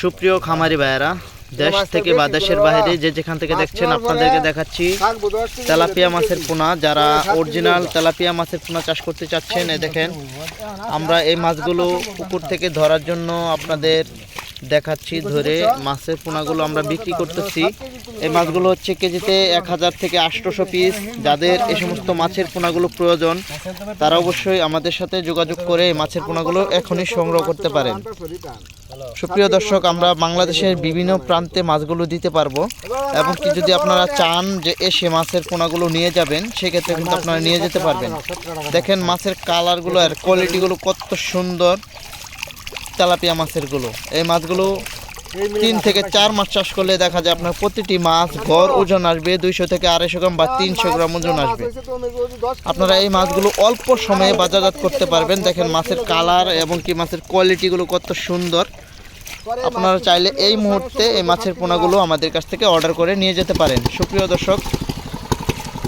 সুপ্রিয় খামারি ভাইয়েরা, দেশ থেকে বা দেশের বাইরে যে যেখান থেকে দেখছেন, আপনাদেরকে দেখাচ্ছি তেলাপিয়া মাছের পোনা। যারা অরিজিনাল তেলাপিয়া মাছের পোনা চাষ করতে চাচ্ছেন, এ দেখেন, আমরা এই মাছগুলো পুকুর থেকে ধরার জন্য আপনাদের দেখাচ্ছি ধরে মাছের পোনাগুলো আমরা বিক্রি করতেছি। এই মাছগুলো হচ্ছে কেজিতে এক হাজার থেকে আটশোশো পিস। যাদের এই সমস্ত মাছের পোনাগুলো প্রয়োজন তারা অবশ্যই আমাদের সাথে যোগাযোগ করে মাছের পোনাগুলো এখনই সংগ্রহ করতে পারেন। সুপ্রিয় দর্শক আমরা বাংলাদেশের বিভিন্ন প্রান্তে মাছগুলো দিতে পারব। এবং কি যদি আপনারা চান যে এসে মাছের পোনাগুলো নিয়ে যাবেন সেক্ষেত্রে কিন্তু আপনারা নিয়ে যেতে পারবেন। দেখেন মাছের কালারগুলো আর কোয়ালিটিগুলো কত সুন্দর। তেলাপিয়া মাছেরগুলো এই মাছগুলো তিন থেকে চার মাস চাষ করলে দেখা যায় আপনার প্রতিটি মাছ গড় ওজন আসবে দুইশো থেকে আড়াইশো গ্রাম বা তিনশো গ্রাম ওজন আসবে। আপনারা এই মাছগুলো অল্প সময়ে বাজারজাত করতে পারবেন। দেখেন মাছের কালার এবং কি মাছের কোয়ালিটিগুলো কত সুন্দর। আপনারা চাইলে এই মুহূর্তে এই মাছের পোনাগুলো আমাদের কাছ থেকে অর্ডার করে নিয়ে যেতে পারেন। সুপ্রিয় দর্শক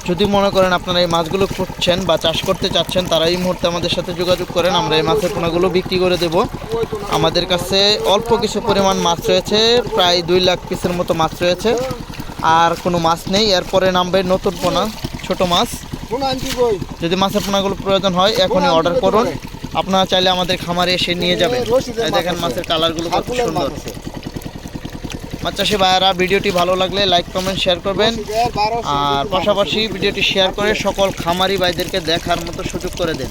যদি মনে করেন আপনারা এই মাছগুলো খুঁজছেন বা চাষ করতে চাচ্ছেন, তারা এই মুহূর্তে আমাদের সাথে যোগাযোগ করেন, আমরা এই মাছের পোনাগুলো বিক্রি করে দেব। আমাদের কাছে অল্প কিছু পরিমাণ মাছ রয়েছে, প্রায় দুই লাখ পিসের মতো মাছ রয়েছে। আর কোনো মাছ নেই, এরপরে নামবে নতুন পোনা, ছোট মাছ। যদি মাছের পোনাগুলো প্রয়োজন হয়, এখনই অর্ডার করুন। আপনারা চাইলে আমাদের খামারে এসে নিয়ে যাবেন। দেখেন মাছের কালারগুলো কত সুন্দর। মাছ চাষি ভাইয়ারা, ভিডিওটি ভালো লাগলে লাইক কমেন্ট শেয়ার করবেন। আর পাশাপাশি ভিডিওটি শেয়ার করে সকল খামারি ভাইদেরকে দেখার মতো সুযোগ করে দেন।